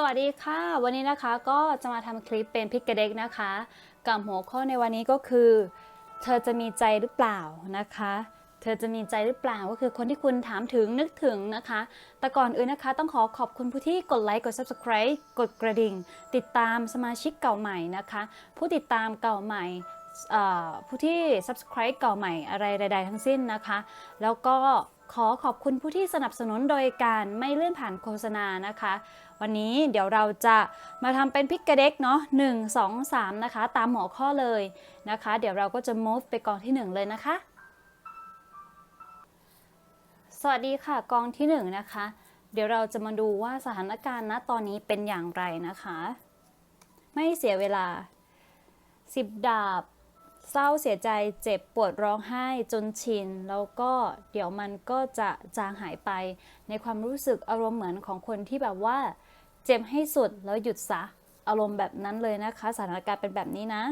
สวัสดีค่ะ วันนี้นะคะก็จะมาทำคลิปเป็นพิกเกเด็กนะคะ กับหัวข้อในวันนี้ก็คือ เธอจะมีใจหรือเปล่านะคะ เธอจะมีใจหรือเปล่าก็คือคนที่คุณถามถึงนึกถึงนะคะ แต่ก่อนอื่นนะคะ ต้องขอขอบคุณผู้ที่กดไลค์กด subscribe กดกระดิ่ง ติดตามสมาชิกเก่าใหม่นะคะ ผู้ติดตามเก่าใหม่ผู้ที่ subscribe เก่าใหม่อะไรใด ๆ ทั้งสิ้นนะคะ แล้วก็ ขอขอบคุณผู้ที่สนับสนุนโดยการไม่เลื่อนผ่านโฆษณานะคะ วันนี้เดี๋ยวเราจะมาทำเป็นพิกกระเด็กเนาะ1 2 3นะคะ ตามหัวข้อเลยนะคะ เดี๋ยวเราก็จะ move ไปกองที่ 1 เลยนะคะ สวัสดีค่ะกองที่ 1 นะคะ เดี๋ยวเราจะมาดูว่าสถานการณ์ณตอนนี้เป็นอย่างไรนะคะ ไม่เสียเวลา 10 ดาบ เศร้าเสียใจเจ็บปวดร้องไห้จนชิน แล้วก็เดี๋ยวมันก็จะจางหายไป ในความรู้สึกอารมณ์เหมือนของคนที่แบบว่า เจ็บให้สุดแล้วหยุดซะอารมณ์แบบนั้นเลยนะคะ สถานการณ์เป็นแบบนี้นะ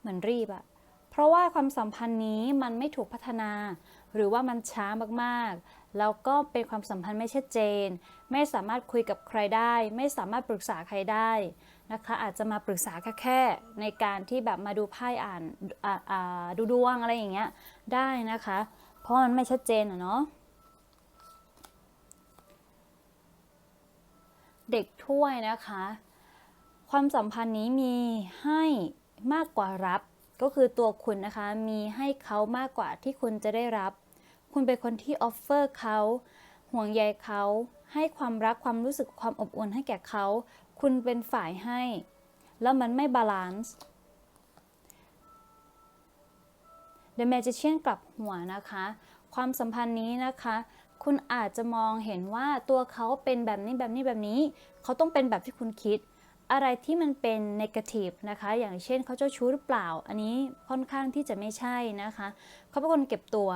เหมือนรีบอะเพราะว่าความสัมพันธ์นี้มันไม่ถูกพัฒนา หรือว่ามันช้ามากๆ แล้วก็เป็นความสัมพันธ์ไม่ชัดเจน ไม่สามารถคุยกับใครได้ ไม่สามารถปรึกษาใครได้ นะคะอาจจะมาปรึกษาแค่แค่ในการที่แบบมาดูไพ่อ่านดูดวงอะไรอย่างเงี้ยได้นะคะ เพราะมันไม่ชัดเจนอะเนาะเด็กถ้วยนะคะ ความสัมพันธ์นี้มีให้มากกว่ารับก็คือตัวคุณนะคะมีให้เขามากกว่าที่คุณจะได้รับ คุณเป็นคนที่ออฟเฟอร์เขาห่วงใยเขาให้ความรักความรู้สึกความอบอุ่นให้แก่เขา คุณเป็นฝ่ายให้ แล้วมันไม่บาลานซ์ The Magician กลับหัวนะคะ ความสัมพันธ์นี้นะคะ คุณอาจจะมองเห็นว่าตัวเขาเป็นแบบนี้แบบนี้แบบนี้ เขาต้องเป็นแบบที่คุณคิด อะไรที่มันเป็น negative นะคะ อย่างเช่นเขาเจ้าชู้หรือเปล่า อันนี้ค่อนข้างที่จะไม่ใช่นะคะ เขาเป็นคนเก็บตัว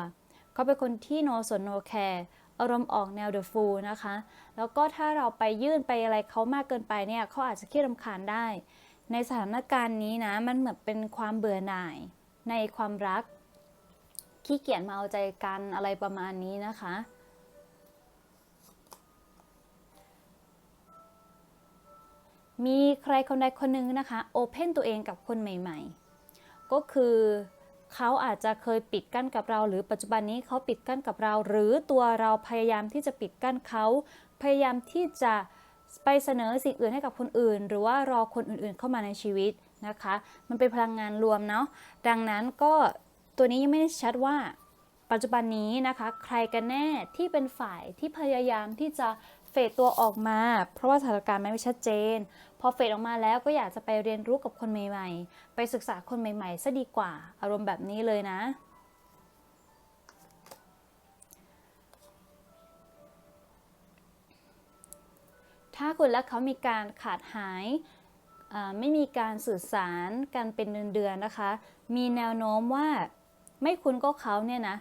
เขาเป็นคนที่ no สน no care อารมณ์ออกแนว the fool นะคะ แล้วก็ถ้าเราไปยื่นไปอะไรเขามากเกินไปเนี่ยเขาอาจจะขี้รำคาญได้ ในสถานการณ์นี้นะมันเหมือนเป็นความเบื่อหน่ายในความรัก ขี้เกียจมาเอาใจกันอะไรประมาณนี้นะคะมีใครคนใดคนหนึ่งนะคะโอเพนตัวเองกับคนใหม่ ๆ ก็คือ เขาอาจจะเคยปิดกั้นกับเรา หรือปัจจุบันนี้เขาปิดกั้นกับเรา หรือตัวเราพยายามที่จะปิดกั้นเขาพยายามที่จะไปเสนอสิ่งอื่นให้กับคนอื่น หรือว่ารอคนอื่นๆเข้ามาในชีวิตนะคะ มันเป็นพลังงานรวมเนาะดังนั้นก็ตัวนี้ยังไม่ได้ชัดว่าปัจจุบันนี้นะคะ ใครกันแน่ที่เป็นฝ่ายที่พยายามที่จะเฟดตัวออกมา เพราะว่าสถานการณ์มันไม่ชัดเจน พอเฟดออกมาแล้วก็อยากจะไปเรียนรู้กับคนใหม่ๆ ไปศึกษาคนใหม่ๆซะดีกว่า อารมณ์แบบนี้เลยนะ ถ้าคุณและเขามีการขาดหายไม่มีการสื่อสารกันเป็นเดือนๆนะคะ มีแนวโน้มว่าไม่คุณก็เขาเนี่ยนะ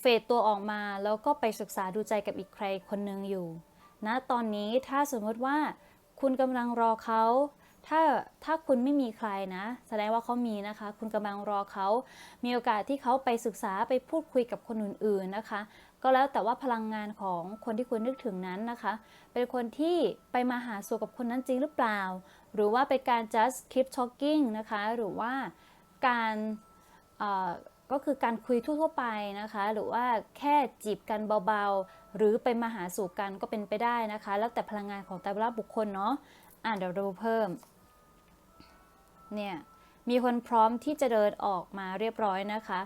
เฟดตัวออกมาแล้วก็ไปศึกษาดูใจกับอีกใครคนหนึ่งอยู่นะตอนนี้ถ้าสมมติว่า คุณกำลังรอเขาถ้าถ้าคุณไม่มีใครนะ แสดงว่าเขามีนะคะ คุณกำลังรอเขา มีโอกาสที่เขาไปศึกษาไปพูดคุยกับคนอื่นๆนะคะ ก็แล้วแต่ว่าพลังงานของคนที่คุณนึกถึงนั้นนะคะ เป็นคนที่ไปมาหาสู่กับคนนั้นจริงหรือเปล่า หรือว่าเป็นการ just keep talking นะคะ หรือว่าการเอ่อก็คือการคุยทั่วๆไปนะคะ หรือว่าแค่จีบกันเบาๆ หรือไปมาหาสู่กันก็เป็นไปได้นะคะ แล้วแต่พลังงานของแต่ละบุคคลเนาะอ่านเดี๋ยวดูเพิ่มเนี่ยมีคนพร้อมที่จะเดินออกมาเรียบร้อยนะคะ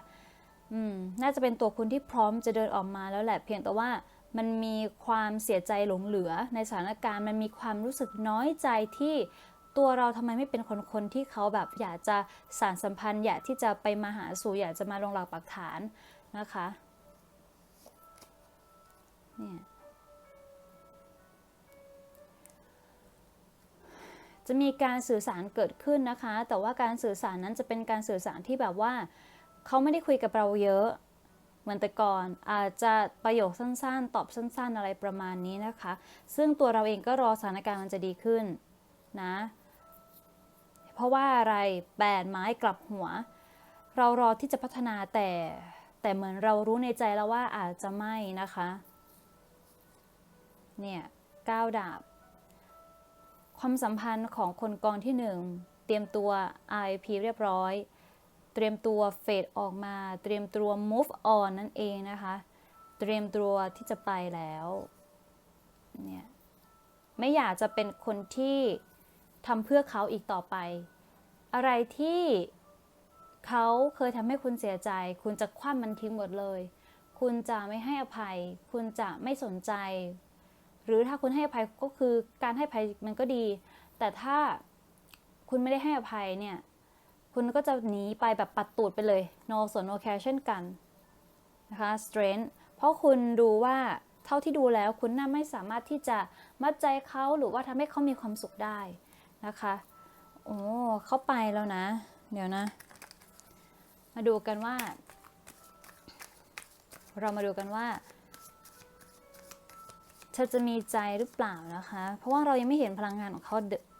อืมน่าจะเป็นตัวคุณที่พร้อมจะเดินออกมาแล้วแหละเพียงแต่ว่ามันมีความเสียใจหลงเหลือ ในสถานการณ์มันมีความรู้สึกน้อยใจที่ตัวเราทำไมไม่เป็นคนคนที่เขาแบบอยากจะสานสัมพันธ์อยากที่จะไปมาหาสู่อยากจะมาลงหลักปักฐานนะคะ เนี่ยจะมีการสื่อสารเกิดขึ้นนะคะ แต่ว่าการสื่อสารนั้นจะเป็นการสื่อสารที่แบบว่า เขาไม่ได้คุยกับเราเยอะเหมือนแต่ก่อนอาจจะประโยคสั้นๆ ตอบสั้นๆ อะไรประมาณนี้นะคะ ซึ่งตัวเราเองก็รอสถานการณ์มันจะดีขึ้นนะ เพราะว่าอะไรแปดไม้กลับหัว เรารอที่จะพัฒนาแต่แต่เหมือนเรารู้ในใจแล้วว่าอาจจะไม่นะคะ เนี่ยก้าวดาบ ความสัมพันธ์ของคนกองที่ 1 เตรียมตัว RIP เรียบร้อย เตรียมตัวเฟดออกมา เตรียมตัว move on นั่นเองนะคะ เตรียมตัวที่จะไปแล้วเนี่ยไม่อยากจะเป็นคนที่ทำเพื่อเขาอีกต่อไป อะไรที่เขาเคยทำให้คุณเสียใจ คุณจะคว่ำมันทิ้งหมดเลย คุณจะไม่ให้อภัย คุณจะไม่สนใจ หรือถ้าคุณให้อภัยก็คือการให้อภัยมันก็ดี แต่ถ้าคุณไม่ได้ให้อภัยเนี่ย คุณก็จะหนีไปแบบปัดตูดไปเลย no ส่วน no care เช่นกันนะคะ strength เพราะคุณดูว่าเท่าที่ดูแล้วคุณน่าไม่สามารถที่จะมัดใจเขาหรือว่าทำให้เขามีความสุขได้นะคะ โอ้เขาไปแล้วนะ เดี๋ยวนะ มาดูกันว่า เรามาดูกันว่า เธอจะมีใจหรือเปล่านะคะ เพราะว่าเรายังไม่เห็นพลังงานของเขา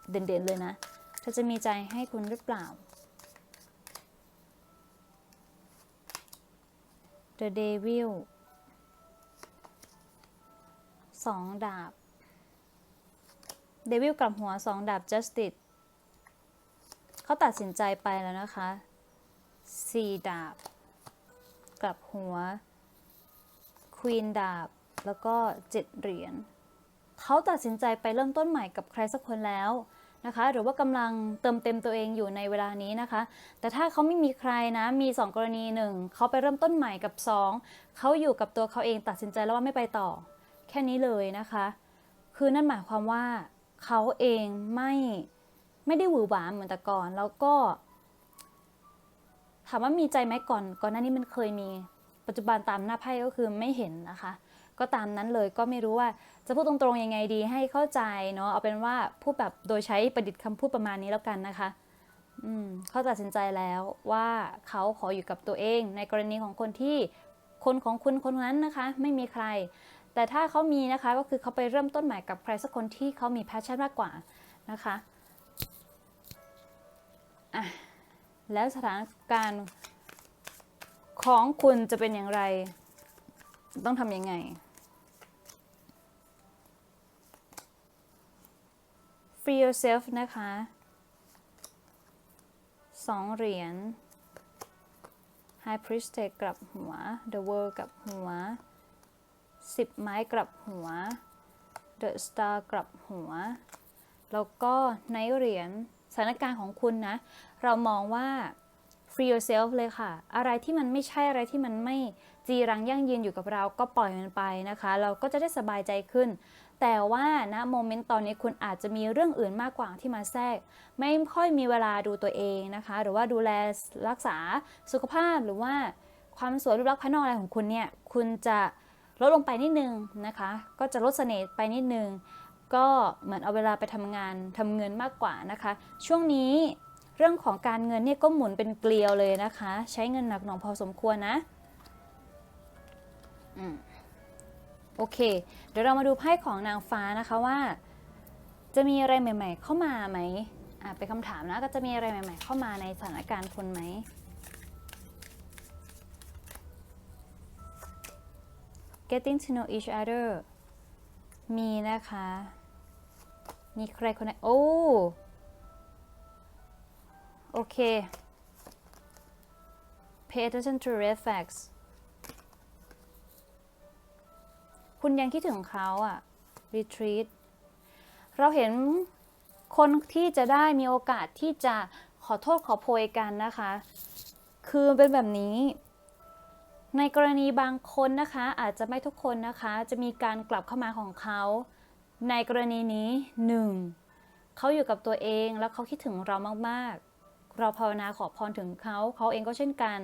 เด่นๆเลยนะ เธอจะมีใจให้คุณหรือเปล่า The Devil สองดาบ Devil กลับหัวสองดาบ Justice เขาตัดสินใจไปแล้วนะคะสี่ดาบ กลับหัว Queen ดาบ แล้วก็เจ็ดเหรียญเขาตัดสินใจไปเริ่มต้นใหม่กับใครสักคนแล้วนะคะ หรือว่ากำลังเติมเต็มตัวเองอยู่ในเวลานี้นะคะ แต่ถ้าเขาไม่มีใครนะมี 2 กรณีหนึ่งเขาไปเริ่มต้นใหม่กับ 2 เขาอยู่กับตัวเขาเองตัดสินใจแล้วว่าไม่ไปต่อ แค่นี้เลยนะคะ คือนั่นหมายความว่าเขาเองไม่ไม่ได้หวือหวาเหมือนแต่ก่อน แล้วก็ ถามว่ามีใจไหมก่อน ก่อนหน้านี้มันเคยมีปัจจุบันตามหน้าไพ่ก็คือไม่เห็นนะคะ ก็ตามนั้นเลยก็ไม่รู้ว่าจะพูดตรงๆยังไงดีให้เข้าใจเนาะเอาเป็นว่าพูดแบบโดยใช้ประดิษฐ์คำพูดประมาณนี้แล้วกันนะคะอืมเขาตัดสินใจแล้วว่าเขาขออยู่กับตัวเอง ในกรณีของคนที่คนของคุณคนนั้นนะคะ ไม่มีใคร แต่ถ้าเขามีนะคะก็คือเขาไปเริ่มต้นใหม่กับใครสักคนที่เขามีแพชชั่นมากกว่านะคะอะแล้วสถานการณ์ของคุณจะเป็นอย่างไร ต้องทำยังไง free yourself นะคะสองเหรียญ high priestess กลับหัว the world กลับหัวสิบไม้กลับหัว the star กลับหัว แล้วก็ในเหรียญสถานการณ์ของคุณนะ เรามองว่า free yourself เลยค่ะ อะไรที่มันไม่ใช่อะไรที่มันไม่ จีรังยั่งยืนอยู่กับเราก็ปล่อยมันไปนะคะ เราก็จะได้สบายใจขึ้น แต่ว่าณโมเมนต์ตอนนี้คุณอาจจะมีเรื่องอื่นมากกว่าที่มาแทรก ไม่ค่อยมีเวลาดูตัวเองนะคะ หรือว่าดูแลรักษาสุขภาพหรือว่าความสวยรูปลักษณ์ภายนอกอะไรของคุณเนี่ยคุณจะลดลงไปนิดนึงนะคะ ก็จะลดเสน่ห์ไปนิดนึง ก็เหมือนเอาเวลาไปทำงานทำเงินมากกว่านะคะ ช่วงนี้เรื่องของการเงินเนี่ยก็หมุนเป็นเกลียวเลยนะคะ ใช้เงินหนักหน่วงพอสมควรนะ อืมโอเค เดี๋ยวเรามาดูไพ่ของนางฟ้านะคะว่า จะมีอะไรใหม่ ๆ เข้ามาไหมอ่าเป็นคำถามนะก็จะมีอะไรใหม่ ๆ เข้ามาในสถานการณ์คุณไหม getting to know each other มีนะคะ มีใครคนไหน โอ้ โอเค pay attention to red flags คุณยังคิดถึงเขาอะ retreat เราเห็นคนที่จะได้มีโอกาสที่จะขอโทษขอโพยกันนะคะ คือเป็นแบบนี้ ในกรณีบางคนนะคะ อาจจะไม่ทุกคนนะคะ จะมีการกลับเข้ามาของเขา ในกรณีนี้หนึ่งเขาอยู่กับตัวเองแล้วเขาคิดถึงเรามากๆ เราภาวนาขอพรถึงเขา เขาเองก็เช่นกัน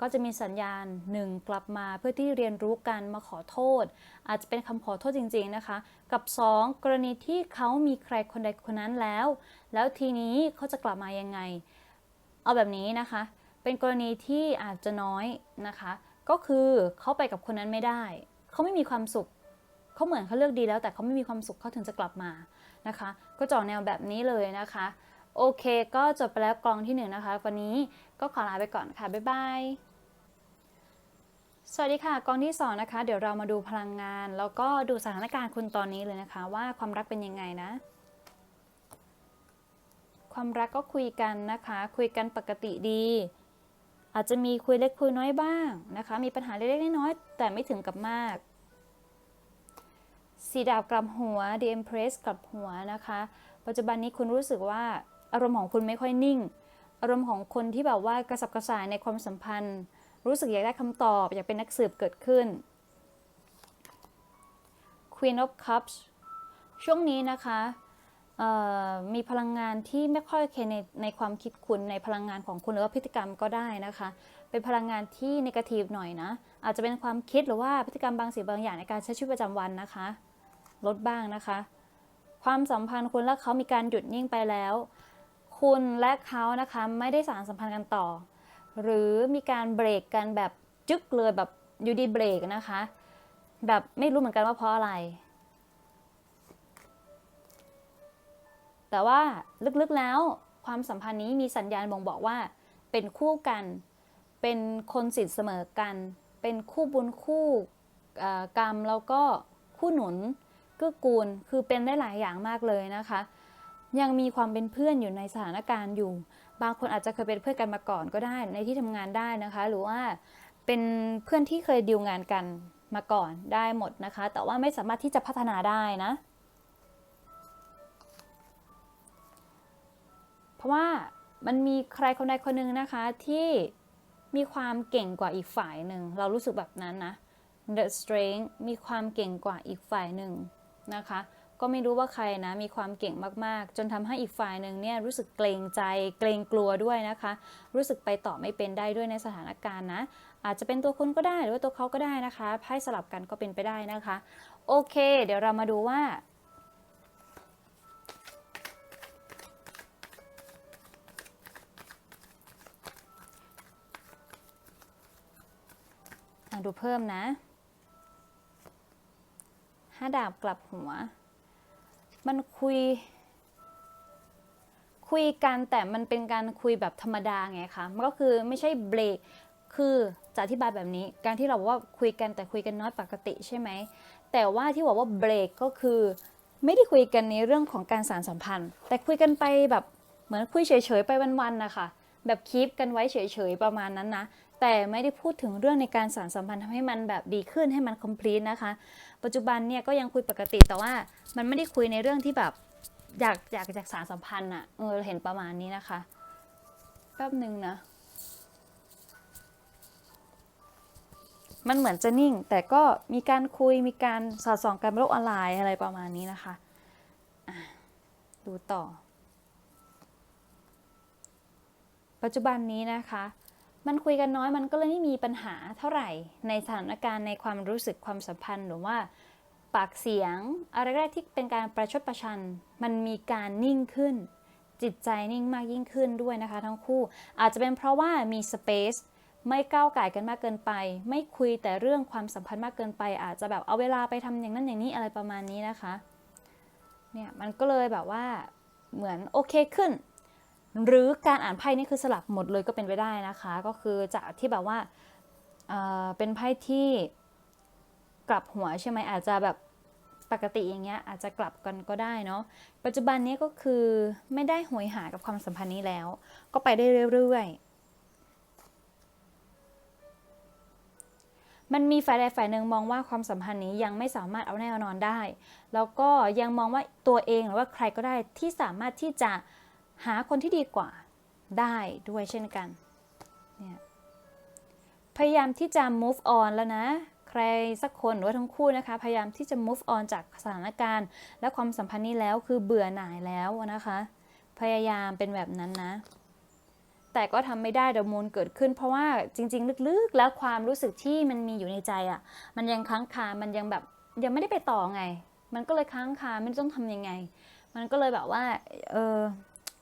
ก็จะมีสัญญาณหนึ่งกลับมาเพื่อที่เรียนรู้กันมาขอโทษ อาจจะเป็นคำขอโทษจริง ๆนะคะ กับ 2 กรณีที่เขามีใครคนใดคนนั้นแล้ว แล้วทีนี้เขาจะกลับมายังไง เอาแบบนี้นะคะ เป็นกรณีที่อาจจะน้อยนะคะ ก็คือเขาไปกับคนนั้นไม่ได้ เขาไม่มีความสุขเขาเหมือนเขาเลือกดีแล้วแต่เขาไม่มีความสุขเขาถึงจะกลับมานะคะ ก็จะอแนวแบบนี้เลยนะคะ โอเค ก็จบไปแล้วกลองที่หนึ่งนะคะ วันนี้ก็ขอลาไปก่อนค่ะ บ๊ายบาย สวัสดีค่ะกองที่สองนะคะเดี๋ยวเรามาดูพลังงาน แล้วก็ดูสถานการณ์คุณตอนนี้เลยนะคะ ว่าความรักเป็นยังไงนะ ความรักก็คุยกันนะคะ คุยกันปกติดี อาจจะมีคุยเล็กคุยน้อยบ้างนะคะ มีปัญหาเล็กๆน้อยๆแต่ไม่ถึงกับมากสีดาบกลับหัว The Empress กลับหัวนะคะ ปัจจุบันนี้คุณรู้สึกว่าอารมณ์ของคุณไม่ค่อยนิ่ง อารมณ์ของคนที่แบบว่ากระสับกระส่ายในความสัมพันธ์ รู้สึกอยากได้คำตอบ อยากเป็นนักสืบเกิดขึ้น Queen of Cups ช่วงนี้นะคะมีพลังงานที่ไม่ค่อยโอเคในในความคิดคุณในพลังงานของคุณหรือว่าพฤติกรรมก็ได้นะคะ เป็นพลังงานที่นกาทีฟหน่อยนะ อาจจะเป็นความคิดหรือว่าพฤติกรรมบางสิ่งบางอย่างในการใช้ชีวิตประจำวันนะคะ ลดบ้างนะคะ ความสัมพันธ์คุณและเขามีการหยุดนิ่งไปแล้ว คุณและเขานะคะไม่ได้สารสัมพันธ์กันต่อ หรือมีการเบรกกันแบบจึ๊กเลยแบบอยู่ดีเบรกนะคะ แบบไม่รู้เหมือนกันว่าเพราะอะไร แต่ว่าลึกๆแล้วความสัมพันธ์นี้มีสัญญาณบ่งบอกว่า เป็นคู่กัน เป็นคนสิทธิ์เสมอกัน เป็นคู่บุญคู่กรรมแล้วก็คู่หนุนเกื้อกูลคือเป็นได้หลายอย่างมากเลยนะคะ ยังมีความเป็นเพื่อนอยู่ในสถานการณ์อยู่ บางคนอาจจะเคยเป็นเพื่อนกันมาก่อนก็ได้ในที่ทำงานได้นะคะ หรือว่าเป็นเพื่อนที่เคยดีลงานกันมาก่อนได้หมดนะคะ แต่ว่าไม่สามารถที่จะพัฒนาได้นะ เพราะว่ามันมีใครคนใดคนหนึ่งนะคะที่มีความเก่งกว่าอีกฝ่ายหนึ่ง เรารู้สึกแบบนั้นนะ the strength มีความเก่งกว่าอีกฝ่ายหนึ่งนะคะ ก็ไม่รู้ว่าใครนะมีความเก่งมากๆ จนทำให้อีกฝ่ายหนึ่งเนี่ยรู้สึกเกรงใจ เกรงกลัวด้วยนะคะ รู้สึกไปต่อไม่เป็นได้ด้วยในสถานการณ์นะ อาจจะเป็นตัวคุณก็ได้หรือว่าตัวเขาก็ได้นะคะไพ่สลับกันก็เป็นไปได้นะคะ โอเค เดี๋ยวเรามาดูว่าดูเพิ่มนะห้าดาบกลับหัว มันคุย คุยกันแต่มันเป็นการคุยแบบธรรมดาไงคะมันก็คือไม่ใช่เบรกคือจะอธิบายแบบนี้การที่เราบอกว่าคุยกันแต่คุยกันน้อยปกติใช่ไหมแต่ว่าที่บอกว่าเบรกก็คือไม่ได้คุยกันในเรื่องของการสารสัมพันธ์ แต่คุยกันไปแบบเหมือนคุยเฉยๆไปวันๆนะคะแบบคีปกันไว้เฉยๆประมาณนั้นนะ แต่ไม่ได้พูดถึงเรื่องในการสารสัมพันธ์ทำให้มันแบบดีขึ้นให้มัน complete นะคะ ปัจจุบันเนี่ยก็ยังคุยปกติแต่ว่ามันไม่ได้คุยในเรื่องที่แบบอยากอยากจากสารสัมพันธ์อะเออเห็นประมาณนี้นะคะแป๊บหนึ่งนะ มันเหมือนจะนิ่ง แต่ก็มีการคุยมีการสอดส่องกันบนโลกออนไลน์อะไรประมาณนี้นะคะดูต่อ ปัจจุบันนี้นะคะ มันคุยกันน้อยมันก็เลยไม่มีปัญหาเท่าไหร่ในสถานการณ์ในความรู้สึกความสัมพันธ์หรือว่าปากเสียงอะไรแรกที่เป็นการประชดประชัน มันมีการนิ่งขึ้น จิตใจนิ่งมากยิ่งขึ้นด้วยนะคะ ทั้งคู่ อาจจะเป็นเพราะว่ามีสเปซไม่ก้าวไก่กันมากเกินไป ไม่คุยแต่เรื่องความสัมพันธ์มากเกินไป อาจจะแบบเอาเวลาไปทำอย่างนั้นอย่างนี้อะไรประมาณนี้นะคะเนี่ยมันก็เลยแบบว่าเหมือนโอเคขึ้น หรือการอ่านไพ่นี่คือสลับหมดเลยก็เป็นไปได้นะคะ ก็คือจากที่แบบว่าเเป็นไพ่ที่กลับหัวใช่ไหมอาจจะแบบปกติอย่างเงี้ยอาจจะกลับกันก็ได้เนาะปัจจุบันนี้ก็คือไม่ได้หวยหากับความสัมพันธ์นี้แล้ว ก็ไปได้เรื่อยๆมันมีฝ่ายใดฝ่ายหนึ่งมองว่าความสัมพันธ์นี้ยังไม่สามารถเอาแน่นอนได้ แล้วก็ยังมองว่าตัวเองหรือว่าใครก็ได้ที่สามารถที่จะ หาคนที่ดีกว่าได้ด้วยเช่นกันเนี่ยพยายามที่จะ move on แล้วนะ ใครสักคนหรือว่าทั้งคู่นะคะ พยายามที่จะ move on จากสถานการณ์ และความสัมพันธ์นี้แล้วคือเบื่อหน่ายแล้วนะคะ พยายามเป็นแบบนั้นนะ แต่ก็ทำไม่ได้เดมูลเกิดขึ้น เพราะว่าจริง ๆ ลึกๆ แล้วความรู้สึกที่มันมีอยู่ในใจอะ่ะ มันยังค้างคา มันยังแบบยังไม่ได้ไปต่อไง มันก็เลยค้างคาไม่ต้องทำยังไง มันก็เลยแบบว่า เออ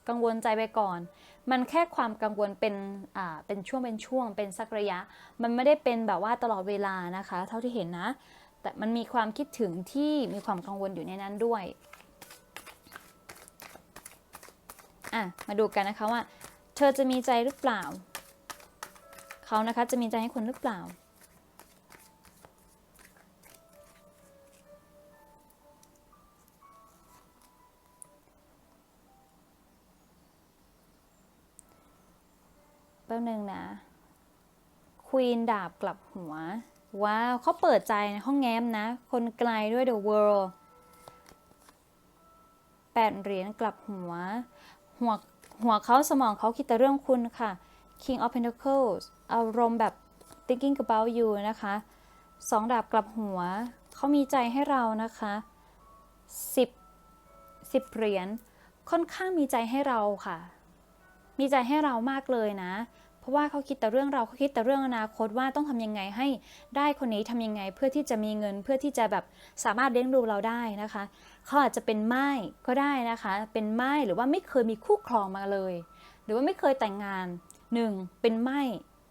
กังวลใจไปก่อน มันแค่ความกังวลเป็นอ่าเป็นช่วงเป็นช่วงเป็นสักระยะ มันไม่ได้เป็นแบบว่าตลอดเวลานะคะ เท่าที่เห็นนะ แต่มันมีความคิดถึงที่มีความกังวลอยู่ในนั้นด้วยอะมาดูกันนะคะว่า เธอจะมีใจหรือเปล่า เขานะคะจะมีใจให้คุณหรือเปล่า วีนดาบกลับหัว ว้าวเขาเปิดใจในห้องแง้มนะ คนไกลด้วย The World แปดเหรียญกลับหัว หัวหัวเขาสมองเขาคิดแต่เรื่องคุณค่ะ King of Pentacles อารมณ์แบบ thinking about you นะคะสองดาบกลับหัว เขามีใจให้เรานะคะสิบสิบเหรียญค่อนข้างมีใจให้เราค่ะ มีใจให้เรามากเลยนะ เพราะว่าเขาคิดแต่เรื่องเราเขาคิดแต่เรื่องอนาคตว่าต้องทำยังไงให้ได้คนนี้ทำยังไงเพื่อที่จะมีเงินเพื่อที่จะแบบสามารถเลี้ยงดูเราได้นะคะเขาอาจจะเป็นไม้ก็ได้นะคะ เป็นไม้หรือว่าไม่เคยมีคู่ครองมาเลย หรือว่าไม่เคยแต่งงานหนึ่งเป็นไม้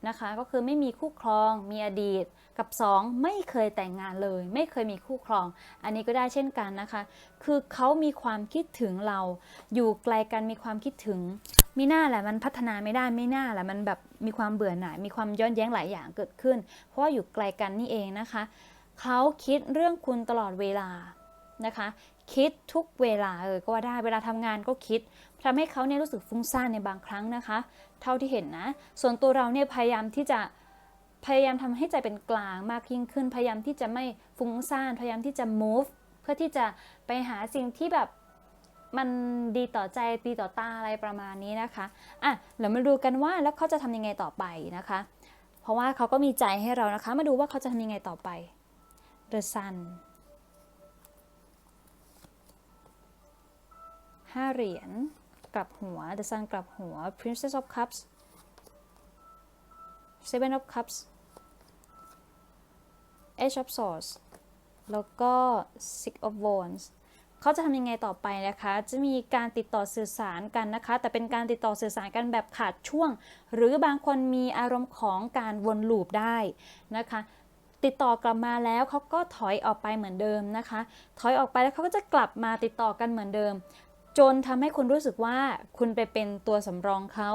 นะคะก็คือไม่มีคู่ครอง มีอดีตกับสองไม่เคยแต่งงานเลย ไม่เคยมีคู่ครอง อันนี้ก็ได้เช่นกันนะคะ คือเขามีความคิดถึงเราอยู่ไกลกันมีความคิดถึง มีหน้าแหละมันพัฒนาไม่ได้ไม่น่าแหละมันแบบมีความเบื่อหน่ายมีความย้อนแย้งหลายอย่างเกิดขึ้น เพราะว่าอยู่ไกลกันนี่เองนะคะเขาคิดเรื่องคุณตลอดเวลานะคะ คิดทุกเวลาเออก็ว่าได้เวลาทำงานก็คิดทำให้เขาเนี่ยรู้สึกฟุ้งซ่านในบางครั้งนะคะ เท่าที่เห็นนะ ส่วนตัวเราเนี่ยพยายามที่จะพยายามทำให้ใจเป็นกลางมากยิ่งขึ้น พยายามที่จะไม่ฟุ้งซ่าน พยายามที่จะ move เพื่อที่จะไปหาสิ่งที่แบบ มันดีต่อใจดีต่อตาอะไรประมาณนี้นะคะอะเรามาดูกันว่าแล้วเขาจะทำยังไงต่อไปนะคะ เพราะว่าเขาก็มีใจให้เรานะคะ มาดูว่าเขาจะทำยังไงต่อไป The Sun ห้าเหรียญกลับหัว The Sun กลับหัว Princess of Cups Seven of Cups Ace of Swords แล้วก็ Six of Wands เขาจะทำยังไงต่อไปนะคะ จะมีการติดต่อสื่อสารกันนะคะ แต่เป็นการติดต่อสื่อสารกันแบบขาดช่วง หรือบางคนมีอารมณ์ของการวนลูปได้นะคะติดต่อกลับมาแล้วเขาก็ถอยออกไปเหมือนเดิมนะคะ ถอยออกไปแล้วเขาก็จะกลับมาติดต่อกันเหมือนเดิม จนทำให้คุณรู้สึกว่าคุณไปเป็นตัวสำรองเขา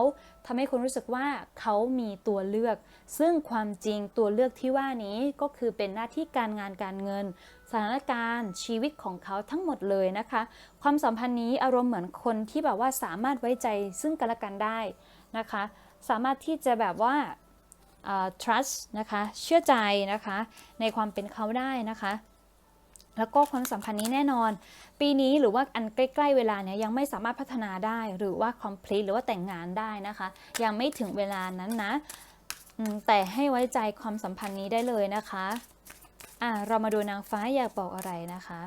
ทำให้คุณรู้สึกว่าเขามีตัวเลือก ซึ่งความจริงตัวเลือกที่ว่านี้ก็คือเป็นหน้าที่การงานการเงิน สถานการณ์ชีวิตของเขาทั้งหมดเลยนะคะ ความสัมพันธ์นี้อารมณ์เหมือนคนที่แบบว่าสามารถไว้ใจซึ่งกันและกันได้นะคะ สามารถที่จะแบบว่า trust นะคะ เชื่อใจนะคะ ในความเป็นเขาได้นะคะ แล้วก็ความสัมพันธ์นี้แน่นอน ปีนี้หรือว่าอันใกล้ ๆ เวลาเนี้ยยังไม่สามารถพัฒนาได้หรือว่า complete หรือว่าแต่งงานได้นะคะ ยังไม่ถึงเวลานั้นนะแต่ให้ไว้ใจความสัมพันธ์นี้ได้เลยนะคะอะเรามาดูนางฟ้าอยากบอกอะไรนะคะ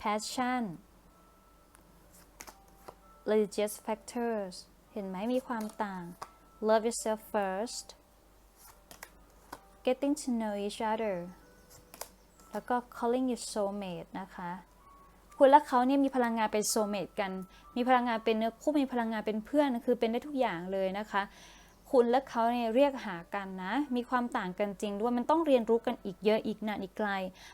passion religious factors เห็นไหมมีความต่าง love yourself first getting to know each other แล้วก็ calling your soulmate นะคะ คุณและเขาเนี่ยมีพลังงานเป็น soulmate กัน มีพลังงานเป็นเนื้อคู่ มีพลังงานเป็นเพื่อน คือเป็นได้ทุกอย่างเลยนะคะ คุณและเขาเนี่ยเรียกหากันนะ มีความต่างกันจริงด้วย มันต้องเรียนรู้กันอีกเยอะ อีกนาน อีกไกล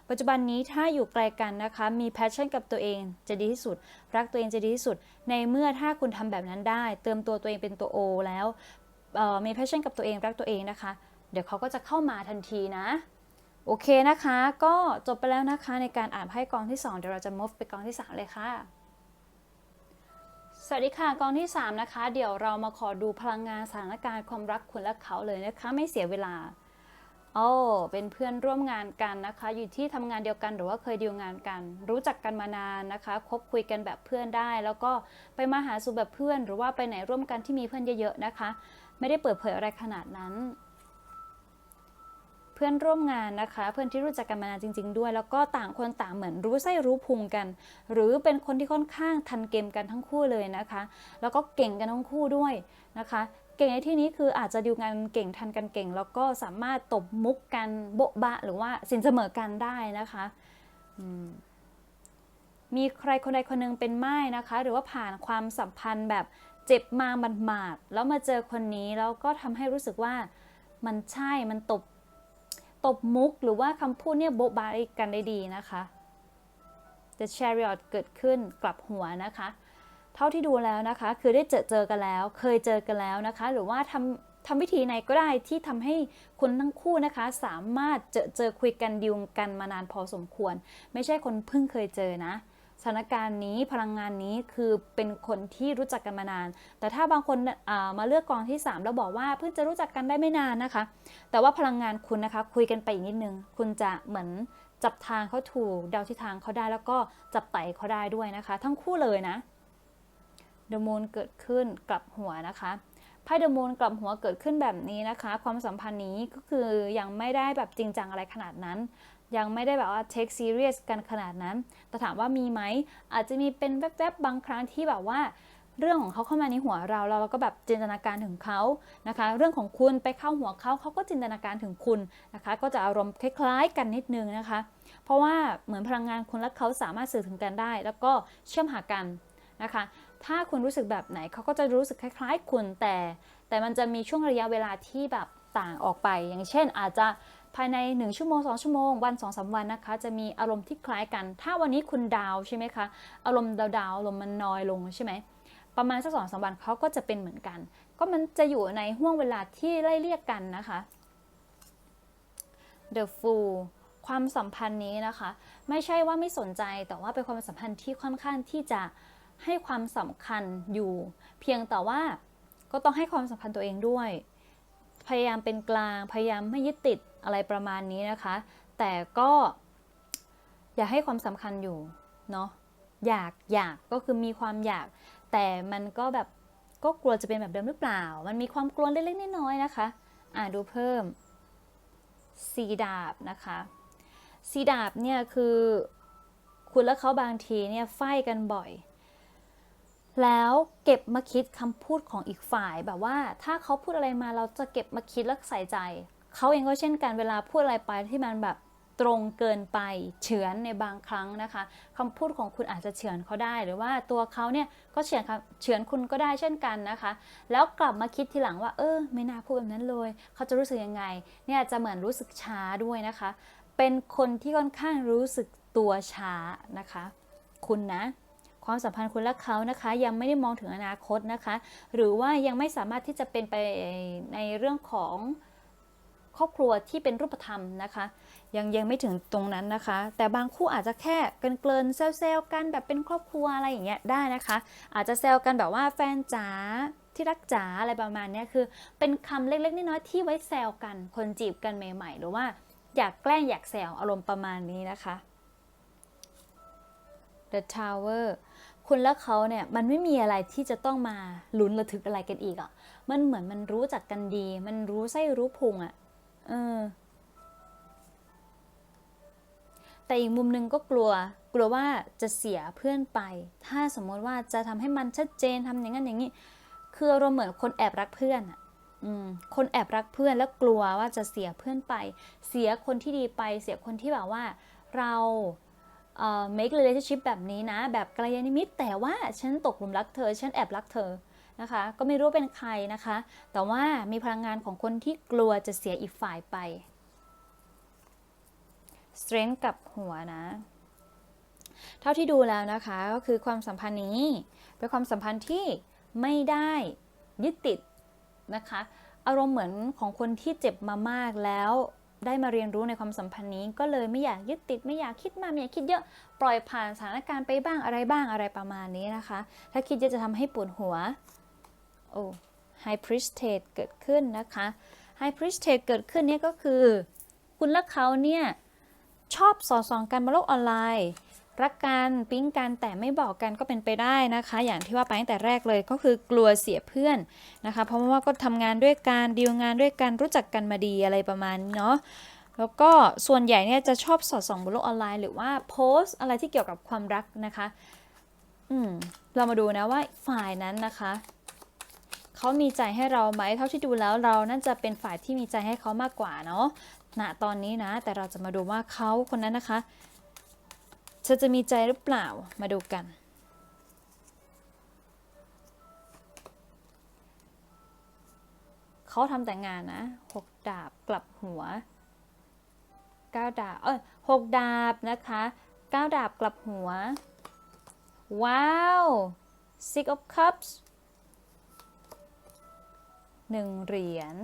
ปัจจุบันนี้ถ้าอยู่ไกลกันนะคะ มี passion กับตัวเองจะดีที่สุด รักตัวเองจะดีที่สุด ในเมื่อถ้าคุณทำแบบนั้นได้ เติมตัวตัวเองเป็นตัว O แล้ว มี passion กับตัวเองรักตัวเองนะคะ เดี๋ยวเขาก็จะเข้ามาทันทีนะ โอเคนะคะ ก็จบไปแล้วนะคะในการอ่านไพ่กองที่ 2 เดี๋ยวเราจะ move ไปกองที่ 3 เลยค่ะ สวัสดีค่ะกองที่ 3 นะคะ เดี๋ยวเรามาขอดูพลังงานสถานการณ์ความรักคุณและเขาเลยนะคะ ไม่เสียเวลาโอ้เป็นเพื่อนร่วมงานกันนะคะ อยู่ที่ทำงานเดียวกันหรือว่าเคยดีลงานกัน รู้จักกันมานานนะคะคบคุยกันแบบเพื่อนได้ แล้วก็ไปมาหาสู่แบบเพื่อน หรือว่าไปไหนร่วมกันที่มีเพื่อนเยอะๆนะคะ ไม่ได้เปิดเผยอะไรขนาดนั้น เพื่อนร่วมงานนะคะ เพื่อนที่รู้จักกันมานานจริง ๆ ด้วย แล้วก็ต่างคนต่างเหมือนรู้ไส้รู้พุงกัน หรือเป็นคนที่ค่อนข้างทันเกมกันทั้งคู่เลยนะคะ แล้วก็เก่งกันทั้งคู่ด้วยนะคะเก่งในที่นี้คืออาจจะดีลงานเก่งทันกันเก่ง แล้วก็สามารถตบมุกกันโบ๊ะบะ หรือว่าสินเสมอกันได้นะคะมีใครคนใดคนหนึงเป็นไม้นะคะ หรือว่าผ่านความสัมพันธ์แบบ เจ็บมาหมาดแล้วมาเจอคนนี้แล้วก็ทำให้รู้สึกว่ามันใช่มันตบตบมุกหรือว่าคำพูดเนี่ยโบ๊ะบะกันได้ดีนะคะ The Chariot เกิดขึ้นกลับหัวนะคะ เท่าที่ดูแล้วนะคะ คือได้เจอเจอกันแล้ว เคยเจอกันแล้วนะคะ หรือว่าทำทำวิธีไหนก็ได้ที่ทำให้คุณทั้งคู่นะคะ สามารถเจอเจอคุยกันดิวกันมานานพอสมควร ไม่ใช่คนเพิ่งเคยเจอนะ สถานการณ์นี้พลังงานนี้คือเป็นคนที่รู้จักกันมานาน แต่ถ้าบางคนามาเลือกกองที่ 3 แล้วบอกว่าเพิ่งจะรู้จักกันได้ไม่นานนะคะ แต่ว่าพลังงานคุณนะคะคุยกันไปอีกนิดนึง คุณจะเหมือนจับทางเขาถูกเดาทิศทางเขาได้แล้วก็จับไต่เขาได้ด้วยนะคะ ทั้งคู่เลยนะเดอะมูนเกิดขึ้นกลับหัวนะคะไพ่เดอะมูนกลับหัวเกิดขึ้นแบบนี้นะคะ ความสัมพันธ์นี้ก็คือยังไม่ได้แบบจริงจังอะไรขนาดนั้น ยังไม่ได้แบบว่า take serious กันขนาดนั้น แต่ถามว่ามีไหม อาจจะมีเป็นแวบๆ บางครั้งที่แบบว่า เรื่องของเขาเข้ามาในหัวเราเราก็แบบจินตนาการถึงเขานะคะ เรื่องของคุณไปเข้าหัวเขาเขาก็จินตนาการถึงคุณนะคะ ก็จะอารมณ์คล้ายๆ กันนิดนึงนะคะ เพราะว่าเหมือนพลังงานคุณและเขาสามารถสื่อถึงกันได้ แล้วก็เชื่อมหากันนะคะ ถ้าคุณรู้สึกแบบไหนเขาก็จะรู้สึกคล้าย ๆ คุณแต่ แต่มันจะมีช่วงระยะเวลาที่แบบต่างออกไป อย่างเช่นอาจจะ ภายใน 1 ชั่วโมง 2 ชั่วโมง วัน2อสวันนะคะ จะมีอารมณ์ที่คล้ายกัน ถ้าวันนี้คุณดาวใช่ไหมคะ อารมณ์ดาวดาวอารมณ์มันน้อยลงใช่ไหม ประมาณสักสองสามวันเขาก็จะเป็นเหมือนกัน ก็มันจะอยู่ในห่วงเวลาที่ไล่เรียกกันนะคะ The Fool ความสัมพันธ์นี้นะคะ ไม่ใช่ว่าไม่สนใจแต่ว่าเป็นความสัมพันธ์ที่ค่อนข้างที่จะให้ความสำคัญอยู่ เพียงแต่ว่าก็ต้องให้ความสำคัญตัวเองด้วย พยายามเป็นกลาง พยายามไม่ยึดติด อะไรประมาณนี้นะคะ แต่ก็อย่าให้ความสำคัญอยู่เนาะอยากอยากก็คือมีความอยาก แต่มันก็แบบก็กลัวจะเป็นแบบเดิมหรือเปล่า มันมีความกลัวเล็กๆน้อยๆนะคะ อ่าดูเพิ่มสีดาบนะคะสีดาบเนี่ยคือคุณและเขาบางทีเนี่ยไฟกันบ่อย แล้วเก็บมาคิดคำพูดของอีกฝ่ายแบบว่า ถ้าเขาพูดอะไรมาเราจะเก็บมาคิดแล้วใส่ใจ เขาเองก็เช่นกันเวลาพูดอะไรไปที่มันแบบตรงเกินไปเฉือนในบางครั้งนะคะคำพูดของคุณอาจจะเฉือนเขาได้ หรือว่าตัวเขาเนี่ยก็เฉือนเฉือนคุณก็ได้เช่นกันนะคะ แล้วกลับมาคิดทีหลังว่า เออ ไม่น่าพูดแบบนั้นเลย เขาจะรู้สึกยังไง เนี่ยจะเหมือนรู้สึกช้าด้วยนะคะ เป็นคนที่ค่อนข้างรู้สึกตัวช้านะคะ คุณนะความสัมพันธ์คุณและเขานะคะ ยังไม่ได้มองถึงอนาคตนะคะ หรือว่ายังไม่สามารถที่จะเป็นไปในเรื่องของ ครอบครัวที่เป็นรูปธรรมนะคะ ยังยังไม่ถึงตรงนั้นนะคะ แต่บางคู่อาจจะแค่เกินเกินๆแซวๆกันแบบเป็นครอบครัวอะไรอย่างเงี้ยได้นะคะ อาจจะแซวกันแบบว่าแฟนจ๋าที่รักจ๋าอะไรประมาณเนี้ยคือ เป็นคำเล็กๆน้อยๆที่ไว้แซวกัน คนจีบกันใหม่ ๆ หรือว่าอยากแกล้งอยากแซวอารมณ์ประมาณนี้นะคะ The Tower คุณและเขาเนี่ยมันไม่มีอะไรที่จะต้องมาลุ้นระทึกอะไรกันอีกอะ่ะ มันเหมือนมันรู้จักกันดี มันรู้ไส้รู้พุงอะ่ะ เออ แต่อีกมุมหนึ่งก็กลัว กลัวว่าจะเสียเพื่อนไป ถ้าสมมติว่าจะทำให้มันชัดเจนทำอย่างนั้นอย่างนี้ คืออารมณ์เหมือนคนแอบรักเพื่อนอะอืมคนแอบรักเพื่อนแล้วกลัวว่าจะเสียเพื่อนไป เสียคนที่ดีไป เสียคนที่แบบว่าเราเอ่อ make relationship แบบนี้นะ แบบกลยาณมิตแต่ว่าฉันตกหลุมรักเธอ ฉันแอบรักเธอ นะคะ ก็ไม่รู้เป็นใครนะคะ แต่ว่ามีพลังงานของคนที่กลัวจะเสียอีกฝ่ายไป strength กับหัวนะ เท่าที่ดูแล้วนะคะก็คือความสัมพันธ์นี้เป็นความสัมพันธ์ที่ไม่ได้ยึดติดนะคะ อารมณ์เหมือนของคนที่เจ็บมามากแล้วได้มาเรียนรู้ในความสัมพันธ์นี้ก็เลยไม่อยากยึดติดไม่อยากคิดมากไม่อยากคิดเยอะปล่อยผ่านสถานการณ์ไปบ้างอะไรบ้างอะไรประมาณนี้นะคะ ถ้าคิดเยอะจะทำให้ปวดหัว โอ้ High Priestess เกิดขึ้นนะคะ High Priestess เกิดขึ้นเนี่ยก็คือ คุณและเขาเนี่ยชอบสอดส่องกันบนโลกออนไลน์ รักกันปิ๊งกันแต่ไม่บอกกันก็เป็นไปได้นะคะ อย่างที่ว่าไปตั้งแต่แรกเลยก็คือกลัวเสียเพื่อนนะคะ เพราะว่าก็ทำงานด้วยกันดีลงานด้วยกันรู้จักกันมาดีอะไรประมาณนี้เนาะแล้วก็ส่วนใหญ่เนี่ยจะชอบสอดส่องบนโลกออนไลน์ หรือว่าโพสต์อะไรที่เกี่ยวกับความรักนะคะ อืมเรามาดูนะว่าฝ่ายนั้นนะคะ เขามีใจให้เราไหมเท่าที่ดูแล้วเราน่าจะเป็นฝ่ายที่มีใจให้เขามากกว่าเนาะณตอนนี้นะ แต่เราจะมาดูว่าเขาคนนั้นนะคะจะจะมีใจหรือเปล่ามาดูกันเขาทำแต่งงานนะหกดาบกลับหัวเก้าดาบเอ้ยหกดาบนะคะเก้าดาบกลับหัว ว้าว six of cups หนึ่งเหรียญ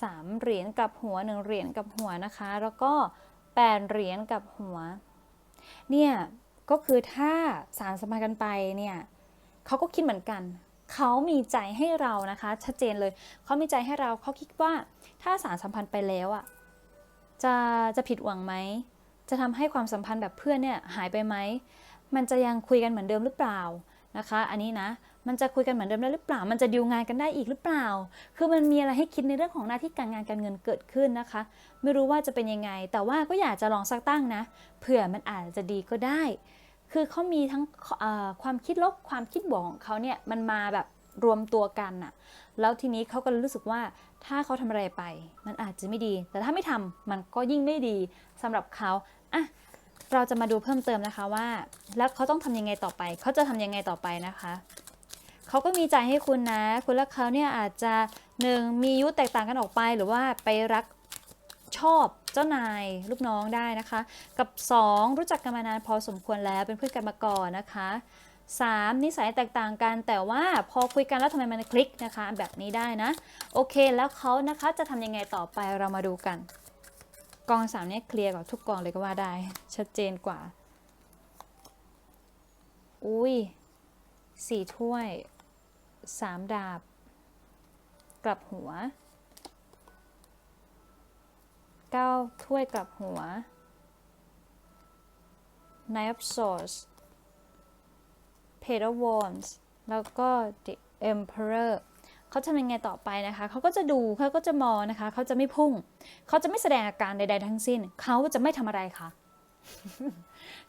สามเหรียญกับหัวหนึ่งเหรียญกับหัวนะคะ แล้วก็แปดเหรียญกับหัว เนี่ย ก็คือถ้าสารสัมพันธ์กันไปเนี่ยเขาก็คิดเหมือนกัน เขามีใจให้เรานะคะ ชัดเจนเลย เขามีใจให้เราเขาคิดว่าถ้าสารสัมพันธ์ไปแล้วอะจะจะผิดหวังไหม จะทำให้ความสัมพันธ์แบบเพื่อนเนี่ยหายไปไหม มันจะยังคุยกันเหมือนเดิมหรือเปล่านะคะ อันนี้นะ มันจะคุยกันเหมือนเดิมได้หรือเปล่า มันจะดีลงานกันได้อีกหรือเปล่า คือมันมีอะไรให้คิดในเรื่องของหน้าที่การงานการเงินเกิดขึ้นนะคะ ไม่รู้ว่าจะเป็นยังไง แต่ว่าก็อยากจะลองสักตั้งนะ เผื่อมันอาจจะดีก็ได้ คือเขามีทั้งความคิดลบความคิดบวกของเขาเนี่ยมันมาแบบรวมตัวกันน่ะ แล้วทีนี้เขาก็รู้สึกว่าถ้าเขาทำอะไรไป มันอาจจะไม่ดี แต่ถ้าไม่ทำมันก็ยิ่งไม่ดีสำหรับเขาอะเราจะมาดูเพิ่มเติมนะคะว่า แล้วเขาต้องทำยังไงต่อไป เขาจะทำยังไงต่อไปนะคะ เขาก็มีใจให้คุณนะ คุณและเขาเนี่ยอาจจะหนึ่งมียุแตกต่างกันออกไปหรือว่าไปรักชอบเจ้านายลูกน้องได้นะคะ กับ 2 รู้จักกันมานานพอสมควรแล้วเป็นเพื่อนกันมาก่อนนะคะ 3. นิสัยแตกต่างกัน แต่ว่าพอคุยกันแล้วทำไมมันคลิกนะคะ แบบนี้ได้นะ โอเคแล้วเขานะคะจะทำยังไงต่อไปเรามาดูกัน กองสามเนี่ยเคลียร์กว่าทุกกองเลยก็ว่าได้ ชัดเจนกว่า อุ้ยสี่ถ้วย สามดาบ กลับหัวเก้าถ้วยกลับหัว Knight of Swords Page of Wands แล้วก็ The Emperor เขาทำยังไงต่อไปนะคะ เขาก็จะดู เขาก็จะมองนะคะ เขาจะไม่พุ่ง เขาจะไม่แสดงอาการใด ๆ ทั้งสิ้น เขาจะไม่ทำอะไรค่ะ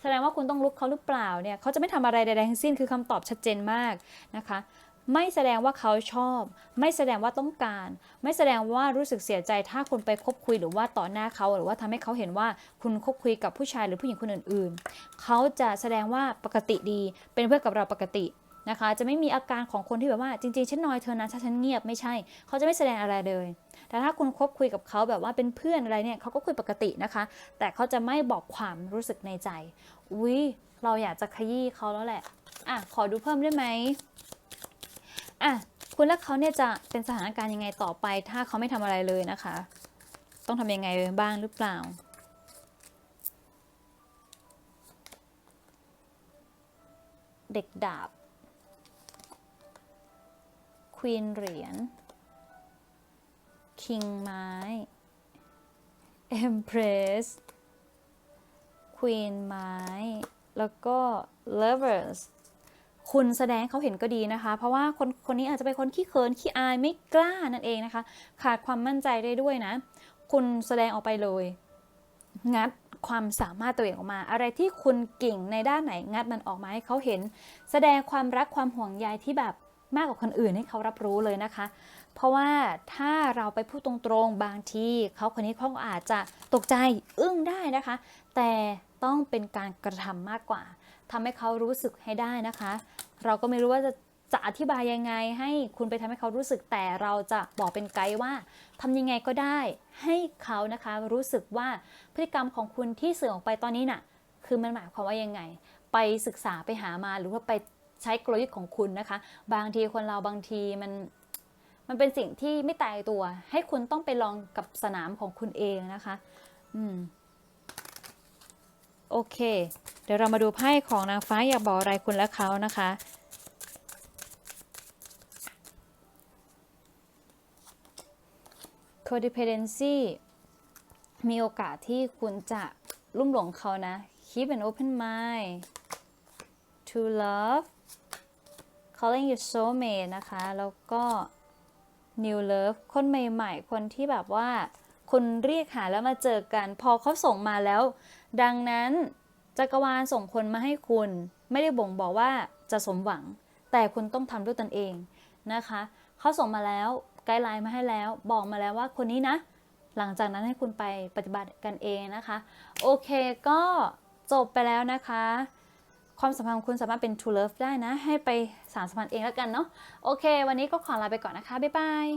แสดงว่าคุณต้องลุกเขาหรือเปล่าเนี่ย เขาจะไม่ทำอะไรใด ๆ ทั้งสิ้น คือคำตอบชัดเจนมากนะคะ ไม่แสดงว่าเขาชอบ ไม่แสดงว่าต้องการ ไม่แสดงว่ารู้สึกเสียใจถ้าคุณไปคบคุยหรือว่าต่อหน้าเขาหรือว่าทำให้เขาเห็นว่าคุณคบคุยกับผู้ชายหรือผู้หญิงคนอื่นๆ เขาจะแสดงว่าปกติดี เป็นเพื่อนกับเราปกตินะคะ จะไม่มีอาการของคนที่แบบว่าจริงๆฉันนอยเธอนะถ้าฉันเงียบไม่ใช่ เขาจะไม่แสดงอะไรเลย แต่ถ้าคุณคบคุยกับเขาแบบว่าเป็นเพื่อนอะไรเนี่ยเขาก็คุยปกตินะคะ แต่เขาจะไม่บอกความรู้สึกในใจอุ้ยเราอยากจะขยี้เขาแล้วแหละอะขอดูเพิ่มได้ไหม อะคุณและเขาเนี่ยจะเป็นสถานการณ์ยังไงต่อไป ถ้าเขาไม่ทำอะไรเลยนะคะ ต้องทำยังไงบ้างหรือเปล่าเด็กดาบ ควีนเหรียญ คิงไม้ เอ็มเพรส ควีนไม้ แล้วก็ lovers คุณแสดงเขาเห็นก็ดีนะคะ เพราะว่าคนคนนี้อาจจะเป็นคนขี้เขินขี้อายไม่กล้านั่นเองนะคะ ขาดความมั่นใจได้ด้วยนะ คุณแสดงออกไปเลย งัดความสามารถตัวเองออกมา อะไรที่คุณเก่งในด้านไหนงัดมันออกมาให้เขาเห็น แสดงความรักความห่วงใยที่แบบมากกว่าคนอื่นให้เขารับรู้เลยนะคะ เพราะว่าถ้าเราไปพูดตรงๆบางทีเขาคนนี้เขาอาจจะตกใจอึ้งได้นะคะ แต่ต้องเป็นการกระทำมากกว่า ทำให้เขารู้สึกให้ได้นะคะ เราก็ไม่รู้ว่าจะจะอธิบายยังไงให้คุณไปทำให้เขารู้สึกแต่เราจะบอกเป็นไกด์ว่าทำยังไงก็ได้ให้เขานะคะรู้สึกว่าพฤติกรรมของคุณที่สื่อออกไปตอนนี้น่ะ คือมันหมายความว่ายังไง ไปศึกษาไปหามาหรือว่าไปใช้กลยุทธ์ของคุณนะคะ บางทีคนเราบางทีมันมันเป็นสิ่งที่ไม่ตายตัว ให้คุณต้องไปลองกับสนามของคุณเองนะคะ อืม โอเค เดี๋ยวเรามาดูไพ่ของนางฟ้าอยากบอกอะไรคุณและเขานะคะ codependency มีโอกาสที่คุณจะลุ่มหลงเขานะ keep an open mind to love calling you soulmate นะคะ แล้วก็ new love คนใหม่ๆ คนที่แบบว่า คุณเรียกหาแล้วมาเจอกัน พอเขาส่งมาแล้ว ดังนั้น จักรวาลส่งคนมาให้คุณ ไม่ได้บ่งบอกว่าจะสมหวัง แต่คุณต้องทำด้วยตนเองนะคะเขาส่งมาแล้วไกด์ไลน์มาให้แล้ว บอกมาแล้วว่าคนนี้นะ หลังจากนั้นให้คุณไปปฏิบัติกันเองนะคะ โอเคก็จบไปแล้วนะคะ ความสัมพันธ์ของคุณสามารถเป็น true love ได้นะ ให้ไปสารสัมพันธ์เองแล้วกันเนาะโอเค วันนี้ก็ขอลาไปก่อนนะคะ บ๊ายบาย